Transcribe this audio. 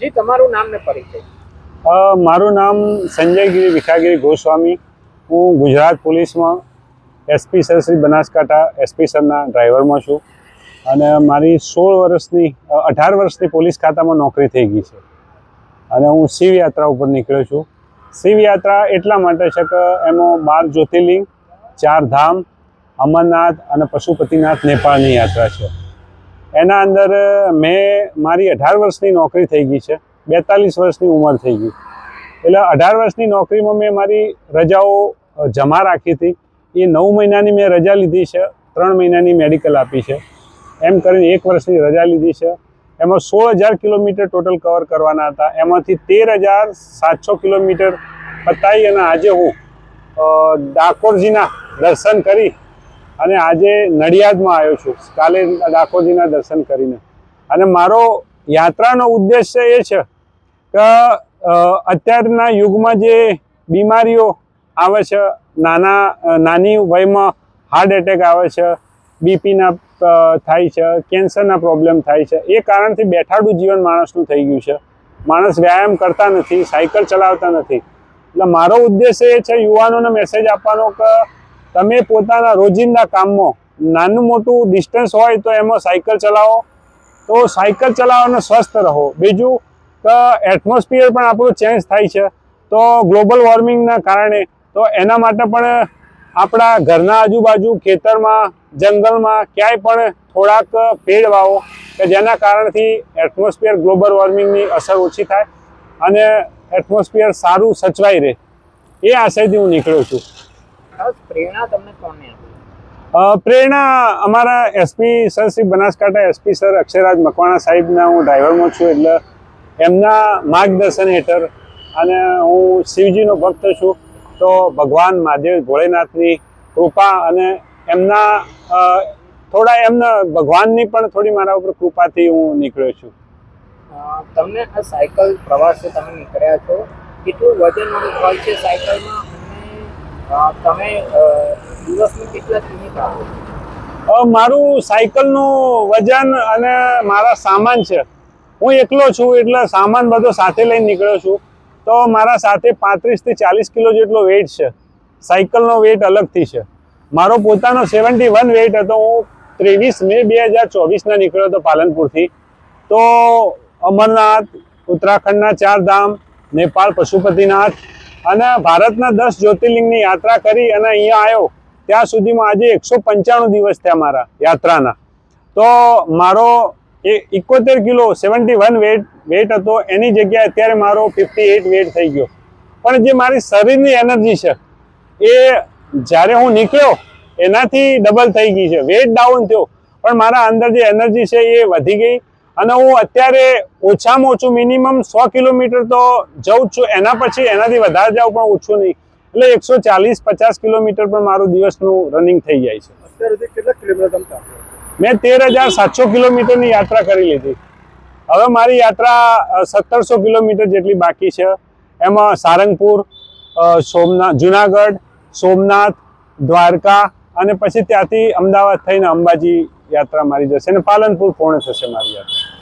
જી, તમારું નામ ને પરિચય. મારું નામ સંજયગીરી વિખાગીરી ગોસ્વામી. હું ગુજરાત પોલીસમાં SP sir Shri Banaskantha SP સરના ડ્રાઈવરમાં છું. અને મારી સોળ વર્ષની અઢાર વર્ષની પોલીસ ખાતામાં નોકરી થઈ ગઈ છે. અને હું શિવ યાત્રા ઉપર નીકળ્યો છું. શિવ યાત્રા એટલા માટે છે કે એમાં બાર જ્યોતિર્લિંગ, ચાર ધામ, અમરનાથ અને પશુપતિનાથ નેપાળની યાત્રા છે. એના અંદર મેં મારી અઢાર વર્ષની નોકરી થઈ ગઈ છે. બેતાલીસ વર્ષની ઉંમર થઈ ગઈ. એટલે અઢાર વર્ષની નોકરીમાં મેં મારી રજાઓ જમા રાખી હતી. એ નવ મહિનાની મેં રજા લીધી છે. ત્રણ મહિનાની મેડિકલ આપી છે. એમ કરીને એક વર્ષની રજા લીધી છે. એમાં સોળ હજાર કિલોમીટર ટોટલ કવર કરવાના હતા. એમાંથી તેર હજાર સાતસો કિલોમીટર પતાવી અને આજે હું ડાકોરજીના દર્શન કરી અને આજે નડિયાદમાં આવ્યો છું. કાલે ડાકોરજીના દર્શન કરીને. અને મારો યાત્રાનો ઉદ્દેશ્ય એ છે કે અત્યારના યુગમાં જે બીમારીઓ આવે છે, નાના નાની વયમાં હાર્ટ એટેક આવે છે બીપીના થાય છે, કેન્સરના પ્રોબ્લેમ થાય છે, એ કારણથી બેઠાડું જીવન માણસનું થઈ ગયું છે. માણસ વ્યાયામ કરતા નથી, સાયકલ ચલાવતા નથી. એટલે મારો ઉદ્દેશ્ય એ છે યુવાનોને મેસેજ આપવાનો કે તમે પોતાના રોજિંદા કામમાં નાનું મોટું ડિસ્ટન્સ હોય તો એમાં સાયકલ ચલાવો. તો સાયકલ ચલાવવાનો સ્વસ્થ રહો. બીજું, કે એટમોસ્ફિયર પણ આપણું ચેન્જ થાય છે. તો ગ્લોબલ વોર્મિંગના કારણે, તો એના માટે પણ આપણા ઘરના આજુબાજુ ખેતરમાં, જંગલમાં ક્યાંય પણ થોડાક પેડ વાવો, કે જેના કારણથી એટમોસ્ફિયર ગ્લોબલ વોર્મિંગની અસર ઓછી થાય અને એટમોસ્ફિયર સારું સચવાઈ રહે. એ આશયથી હું નીકળ્યો છું. ખાસ પ્રેરણા તમને કોને આપી? પ્રેરણા અમારા SP sir Shri Banaskantha SP sir Akshayraj Makwana સાહેબના હું ડ્રાઈવરમાં છું એટલે એમના માર્ગદર્શન હેઠળ અને હું શિવજીનો ભક્ત છું તો ભગવાન મહાદેવ ભોળેનાથની કૃપા અને એમના થોડા એમના ભગવાનની પણ થોડી મારા ઉપર કૃપાથી હું નીકળ્યો છું. તમને આ સાયકલ પ્રવાસે તમે નીકળ્યા છો કેટલું વજન હોય છે સાયકલમાં? તમે દિવસનું કેટલા આપો મારું સાયકલનું વજન અને મારા સામાન છે. હું એકલો છું એટલે સામાન બધો સાથે લઈને નીકળ્યો છું. તો મારા સાથે પાંત્રીસથી ચાલીસ કિલો જેટલો વેઇટ છે. સાયકલનો વેઇટ અલગથી છે. મારો પોતાનો સેવન્ટી વન વેઇટ હતો. હું ત્રેવીસ મે બે હજાર ચોવીસના નીકળ્યો હતો પાલનપુરથી. તો અમરનાથ, ઉત્તરાખંડના ચાર ધામ નેપાળ પશુપતિનાથ અને ભારતના દસ જ્યોતિર્લિંગની યાત્રા કરી અને અહીંયા આવ્યો. ત્યાં સુધીમાં આજે એકસો પંચાણું દિવસ થયા મારા યાત્રાના. તો મારો એ ઇકોતેર kilo seventy one weight weight હતો. એની જગ્યાએ અત્યારે મારો ફિફ્ટી એટ વેટ થઈ ગયો. પણ જે મારી શરીરની એનર્જી છે, એ જ્યારે હું નીકળ્યો, એનાથી ડબલ થઈ ગઈ છે. વેટ ડાઉન થયો. પણ મારા અંદર જે એનર્જી છે, એ વધી ગઈ. અને હું અત્યારે ઓછામાં ઓછું મિનિમમ સો કિલોમીટર તો જઉં જ છું. એના પછી એનાથી વધારે જાઉં પણ ઓછું નહીં. એટલે એકસો ચાલીસ પચાસ કિલોમીટર પણ મારું દિવસનું રનિંગ થઈ જાય છે? મેં તેર હજાર સાતસો કિલોમીટરની યાત્રા કરી લીધી. હવે મારી યાત્રા સત્તરસો કિલોમીટર જેટલી બાકી છે. એમાં સારંગપુર સોમનાથ જુનાગઢ સોમનાથ દ્વારકા અને પછી ત્યાંથી અમદાવાદ થઈને અંબાજી યાત્રા મારી જશે અને પાલનપુર પૂર્ણ થશે મારી યાત્રા.